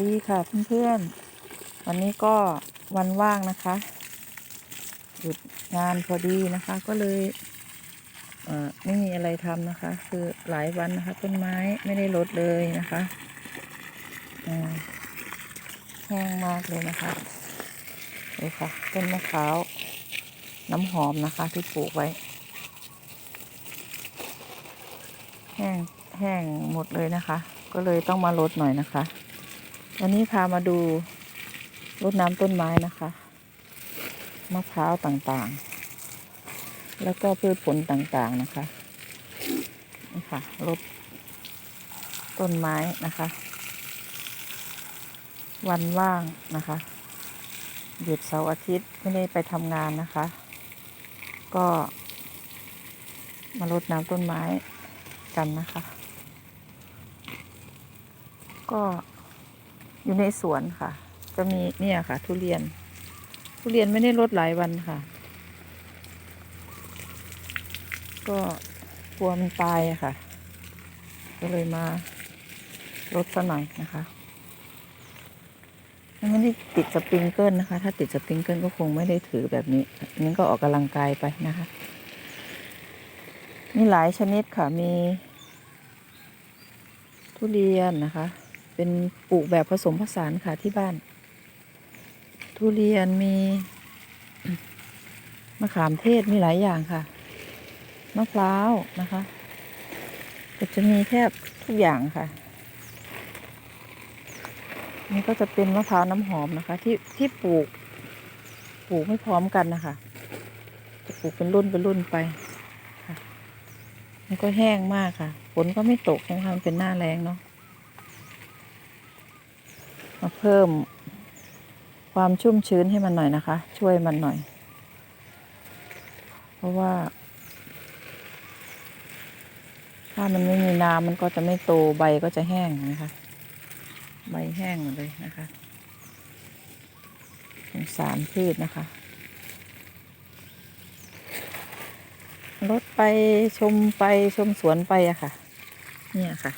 ดีค่ะเพื่อนๆ วันนี้ก็วันว่างนะคะ หยุดงานพอดีนะคะ ก็เลยเอ่อไม่มีอะไรทำนะคะ คือหลายวันนะคะ ต้นไม้ไม่ได้ลดเลยนะคะแห้งมากเลยนะคะดูค่ะ ต้นมะพร้าวน้ำหอมนะคะ ที่ปลูกไว้ แห้งแห้งหมดเลยนะคะ ก็เลยต้องมาลดหน่อยนะคะ วันนี้พามาดูรดน้ำต้นไม้นะคะมะพร้าวต่างๆ แล้วก็พืชผลต่างๆนะคะนี่ค่ะรดต้นไม้นะคะ วันว่างนะคะ หยุดเสาร์อาทิตย์ไม่ได้ไปทำงานนะคะ ก็มารดน้ำต้นไม้กันนะคะ ก็ อยู่ในสวนค่ะ จะมีเนี่ยค่ะ ทุเรียน ทุเรียนไม่ได้ลดหลายวันค่ะ ก็กลัวมันตายอะค่ะ ก็เลยมาลดซะหน่อยนะคะมันไม่ได้ติดสปริงเกิลนะคะ ถ้าติดสปริงเกิลก็คงไม่ได้ถือแบบนี้อันนี้ก็ออกกำลังกายไปนะคะ มีหลายชนิดค่ะ มี ทุเรียนนะคะ เป็นปลูกแบบผสมผสานค่ะที่บ้าน ทุเรียนมีมะขามเทศมีหลายอย่างค่ะมะพร้าวนะคะก็จะมีแทบทุกอย่างค่ะ นี่ก็จะเป็นมะพร้าวน้ำหอมนะคะ ที่ที่ปลูก ปลูกไม่พร้อมกันนะคะ จะปลูกเป็นรุ่นเป็นรุ่นไปค่ะมันก็แห้งมากค่ะฝนก็ไม่ตกใช่ไหมคะมันเป็นหน้าแรงเนาะ มาเพิ่มความชุ่มชื้นให้มันหน่อยนะคะ ช่วยมันหน่อย เพราะว่า ถ้ามันไม่มีน้ำมันก็จะไม่โตใบก็จะแห้งนะคะ ใบแห้งหมดเลยนะคะสงสารพืชนะคะรถไปชมไปชมสวนไปอะค่ะ เนี่ยค่ะ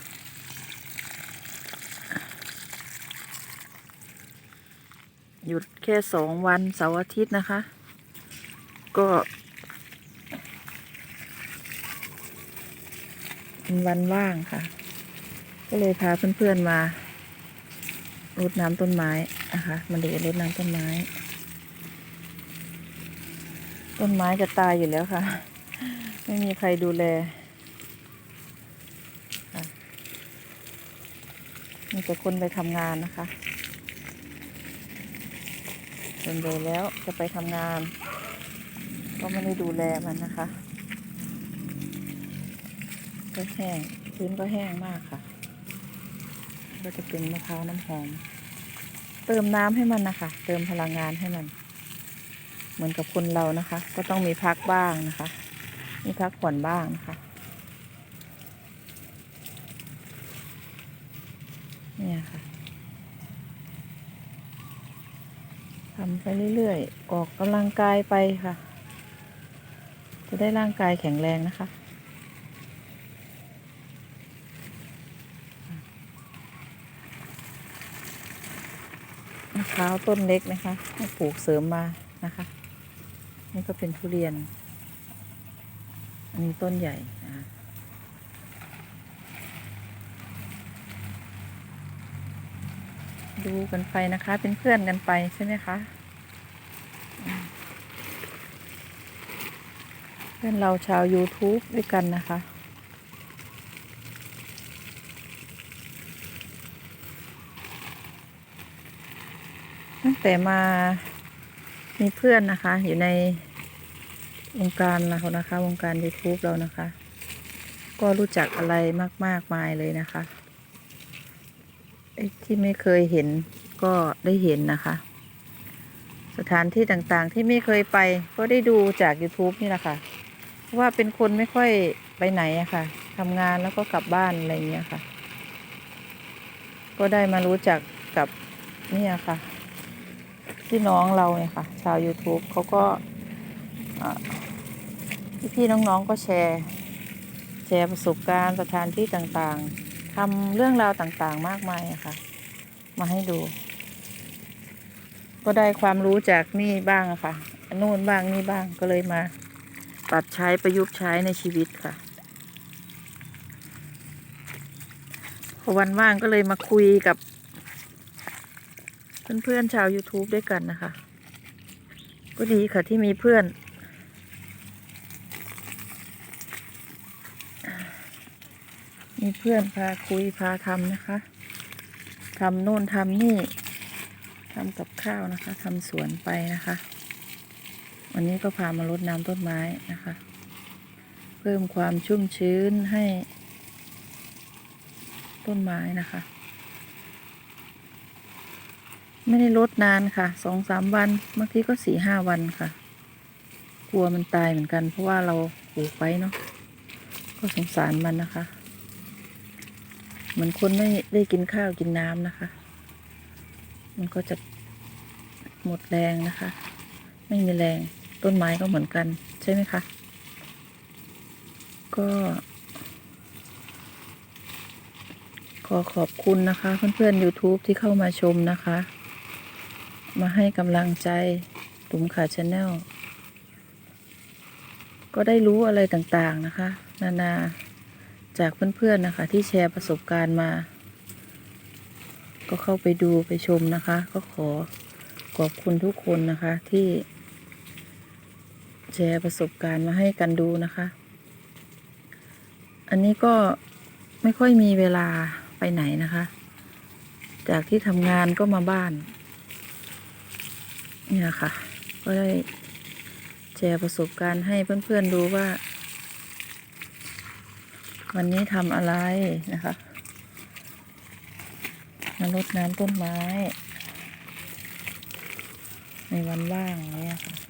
หยุดแค่สองวันเสาร์อาทิตย์นะคะ ก็ เป็นวันว่างค่ะ ก็เลยพาเพื่อนๆมารดน้ำต้นไม้นะคะมาเด็รดน้ำต้นไม้ ต้นไม้จะตายอยู่แล้วค่ะ ไม่มีใครดูแลมีแต่คนไปทำงานนะคะ ส่วนใหญ่แล้วจะไปทำงาน ก็ไม่ได้ดูแลมันนะคะ ก็แห้งพื้นก็แห้งมากค่ะ ก็จะเป็นมะพร้าวน้ำหอม เติมน้ำให้มันนะคะ เติมพลังงานให้มัน เหมือนกับคนเรานะคะ ก็ต้องมีพักบ้างนะคะ มีพักผ่อนบ้างนะคะเนี่ยค่ะ ทำไปเรื่อยๆ ออกกำลังกายไปค่ะ จะได้ร่างกายแข็งแรงนะคะ มะพร้าวต้นเล็กนะคะให้ปลูกเสริมมานะคะ นี่ก็เป็นทุเรียน อันนี้ต้นใหญ่นะคะดูกันไปนะคะ เป็นเพื่อนกันไปใช่ไหมคะอืมเพื่อนเราชาว YouTube ด้วยกันนะคะ ตั้งแต่มามีเพื่อนนะคะ อยู่ในวงการเรานะคะ วงการ YouTube เรานะคะ ก็รู้จักอะไรมากมากมายเลยนะคะไอ้ที่ไม่เคยเห็นก็ได้เห็นนะคะ สถานที่ต่างๆที่ไม่เคยไปก็ได้ดูจาก YouTube นี่แหละค่ะ ราะว่าเป็นคนไม่ค่อยไปไหนอะค่ะทำงานแล้วก็กลับบ้านอะไรอย่างเงี้ยค่ะ ก็ได้มารู้จักกับเนี่ยค่ะพี่น้องเราเนี่ยค่ะ ชาว YouTube เขาก็พี่พี่ๆน้องๆก็แชร์ แชร์ประสบการณ์สถานที่ต่างๆทำเรื่องราวต่างๆมากมายอะค่ะ มาให้ดู ก็ได้ความรู้จากนี่บ้างอะค่ะอันนู่นบ้างนี่บ้างก็เลยมา ปรับใช้ประยุกต์ใช้ในชีวิตค่ะพอวันว่างก็เลยมาคุยกับ เพื่อนๆชาว YouTube ด้วยกันนะคะ ก็ดีค่ะที่มีเพื่อน มีเพื่อนพาคุยพาทำนะคะทำโน่นทำนี่ทำกับข้าวนะคะทำสวนไปนะคะ วันนี้ก็พามารดน้ำต้นไม้นะคะ เพิ่มความชุ่มชื้นให้ ต้นไม้นะคะ ไม่ได้ลดนานค่ะสองสามวันบางทีก็สี่ห้าวันค่ะ กลัวมันตายเหมือนกัน เพราะว่าเราปลูกไว้เนาะก็สงสารมันนะคะ เหมือนคนไม่ได้กินข้าวกินน้ำนะคะ มันก็จะหมดแรงนะคะ ไม่มีแรง ต้นไม้ก็เหมือนกันใช่ไหมคะ ก็ ขอขอบคุณนะคะ เพื่อนๆ YouTube ที่เข้ามาชมนะคะ มาให้กำลังใจตุ๋มขาชาแนลก็ได้รู้อะไรต่างๆนะคะ นานาจากเพื่อนๆนะคะ ที่แชร์ประสบการณ์มา ก็เข้าไปดูไปชมนะคะ ก็ขอขอบคุณทุกคนนะคะที่ แชร์ประสบการณ์มาให้กันดูนะคะ อันนี้ก็ไม่ค่อยมีเวลาไปไหนนะคะ จากที่ทำงานก็มาบ้าน เนี่ยค่ะ ก็ได้แชร์ประสบการณ์ให้เพื่อนๆดูว่า วันนี้ทำอะไรนะคะมารดน้ำต้นไม้ ในวันว่างเนี่ยค่ะ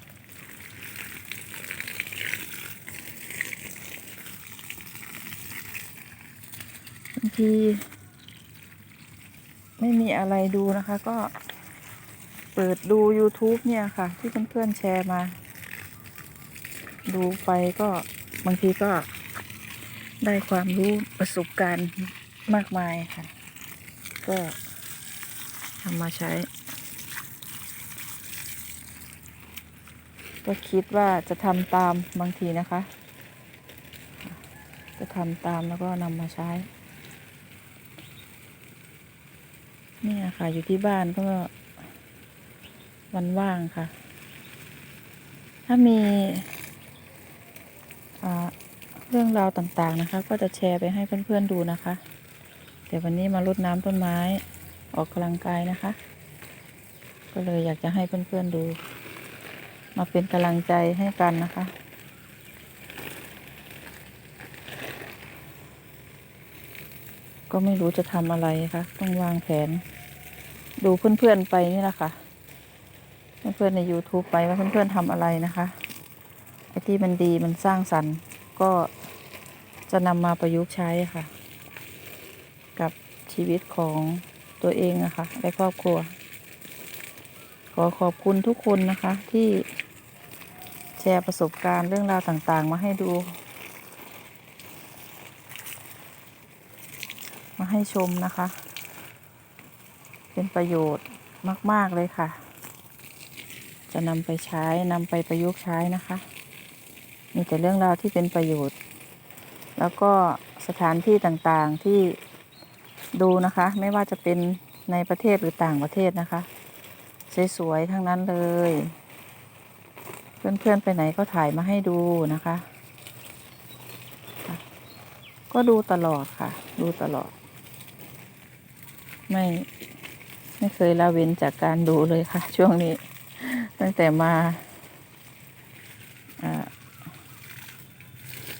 างที ไม่มีอะไรดูนะคะ ก็เปิดดู YouTube เนี่ยค่ะ ที่เพื่อนๆแชร์มา ดูไปก็บางทีก็ได้ความรู้ประสบการณ์มากมายค่ะ ก็ทำมาใช้ ก็คิดว่าจะทำตามบางทีนะคะ จะทำตามแล้วก็นำมาใช้ เนี่ยค่ะอยู่ที่บ้านก็วันว่างค่ะ ถ้ามีเรื่องราวต่างๆนะคะ ก็จะแชร์ไปให้เพื่อนๆดูนะคะ แต่วันนี้มารดน้ำต้นไม้ออกกำลังกายนะคะ ก็เลยอยากจะให้เพื่อนๆดู มาเป็นกำลังใจให้กันนะคะ ก็ไม่รู้จะทำอะไรคะต้องวางแผน ดูเพื่อนๆไปนี่แหละค่ะ เพื่อนๆใน YouTube ไปว่าเพื่อนๆทำอะไรนะคะไอ้ที่มันดีมันสร้างสรรค์ก็จะนำมาประยุกต์ใช้ค่ะ กับชีวิตของตัวเองอะคะและครอบครัว ขอขอบคุณทุกคนนะคะที่แชร์ประสบการณ์เรื่องราวต่างๆ มาให้ดู มาให้ชมนะคะ เป็นประโยชน์มาก ๆ เลยค่ะ จะนำไปใช้นำไปประยุกต์ใช้นะคะ มีแต่เรื่องราวที่เป็นประโยชน์ แล้วก็สถานที่ต่างๆที่ดูนะคะ ไม่ว่าจะเป็นในประเทศหรือต่างประเทศนะคะ สวยๆทั้งนั้นเลย เพื่อนๆไปไหนก็ถ่ายมาให้ดูนะคะค่ะก็ดูตลอดค่ะ ดูตลอด ไม่ ไม่เคยละเว้นจากการดูเลยค่ะ ช่วงนี้ ตั้งแต่มาอ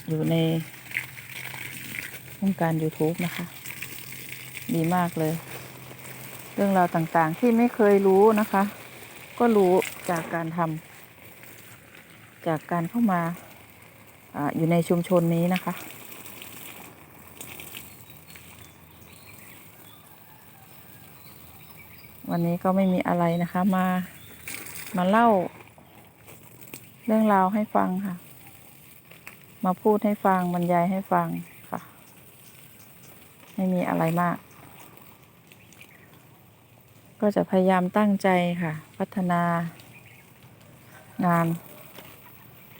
อยู่ในวงการ YouTube นะคะ ดีมากเลย เรื่องราวต่างๆที่ไม่เคยรู้นะคะ ก็รู้จากการทำจากการเข้ามาอาอยู่ในชุมชนนี้นะคะ วันนี้ก็ไม่มีอะไรนะคะมา มาเล่า เรื่องราวให้ฟังค่ะ มาพูดให้ฟังบรรยายให้ฟังค่ะ ไม่มีอะไรมาก ก็จะพยายามตั้งใจค่ะ พัฒนางาน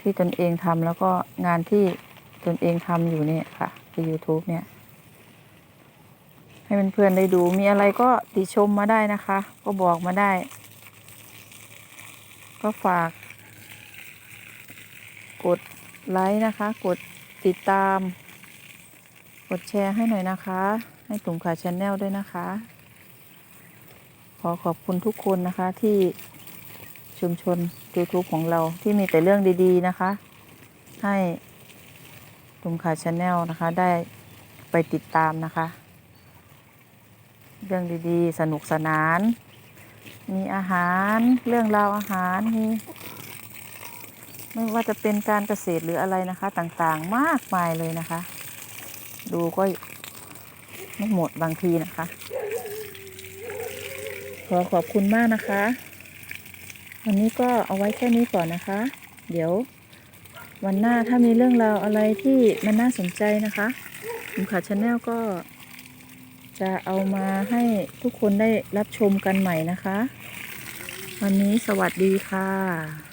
ที่ตนเองทำแล้วก็งานที่ตนเองทำอยู่เนี่ยค่ะคือ YouTube เนี่ย ให้เพื่อนๆได้ดู มีอะไรก็ติชมมาได้นะคะ ก็บอกมาได้ ก็ฝาก กดไลค์นะคะ กดติดตาม กดแชร์ให้หน่อยนะคะ ให้ตุ่มขาชแนลด้วยนะคะ ขอขอบคุณทุกคนนะคะที่ชุมชน YouTube ของเราที่มีแต่เรื่องดีๆนะคะ ให้ตุ่มขาชแนลนะคะได้ไปติดตามนะคะ เรื่องดีๆ สนุกสนาน มีอาหารเรื่องราวอาหารมีไม่ว่าจะเป็นการเกษตรหรืออะไรนะคะ ต่างๆมากมายเลยนะคะ ดูก็ไม่หมดบางทีนะคะ ขอขอบคุณมากนะคะ วันนี้ก็เอาไว้แค่นี้ก่อนนะคะ เดี๋ยววันหน้าถ้ามีเรื่องราวอะไรที่มันน่าสนใจนะคะผมขาชาแนลก็ จะเอามาให้ทุกคนได้รับชมกันใหม่นะคะ วันนี้สวัสดีค่ะ